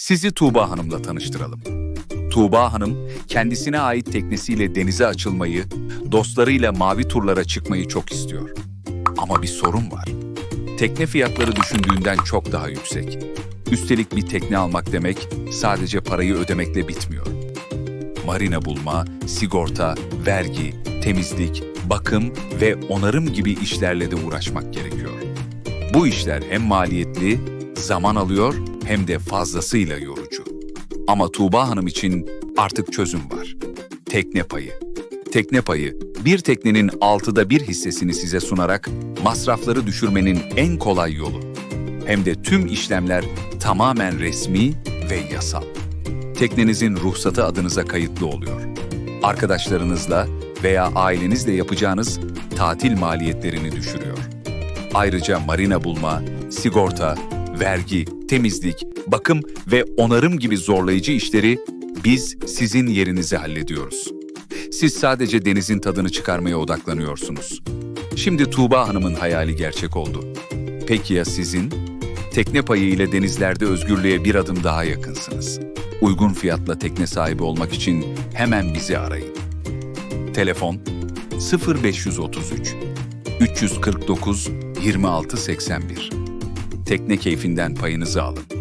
Sizi Tuğba Hanım'la tanıştıralım. Tuğba Hanım, kendisine ait teknesiyle denize açılmayı, dostlarıyla mavi turlara çıkmayı çok istiyor. Ama bir sorun var. Tekne fiyatları düşündüğünden çok daha yüksek. Üstelik bir tekne almak demek sadece parayı ödemekle bitmiyor. Marina bulma, sigorta, vergi, temizlik, bakım ve onarım gibi işlerle de uğraşmak gerekiyor. Bu işler hem maliyetli, zaman alıyor hem de fazlasıyla yorucu. Ama Tuğba Hanım için artık çözüm var. Tekne payı. Tekne payı, bir teknenin altıda bir hissesini size sunarak masrafları düşürmenin en kolay yolu. Hem de tüm işlemler tamamen resmi ve yasal. Teknenizin ruhsatı adınıza kayıtlı oluyor. Arkadaşlarınızla veya ailenizle yapacağınız tatil maliyetlerini düşürüyor. Ayrıca marina bulma, sigorta, vergi, temizlik, bakım ve onarım gibi zorlayıcı işleri biz sizin yerinize hallediyoruz. Siz sadece denizin tadını çıkarmaya odaklanıyorsunuz. Şimdi Tuğba Hanım'ın hayali gerçek oldu. Peki ya sizin? Tekne payı ile denizlerde özgürlüğe bir adım daha yakınsınız. Uygun fiyatla tekne sahibi olmak için hemen bizi arayın. Telefon 0533 349 2681. Tekne keyfinden payınızı alın.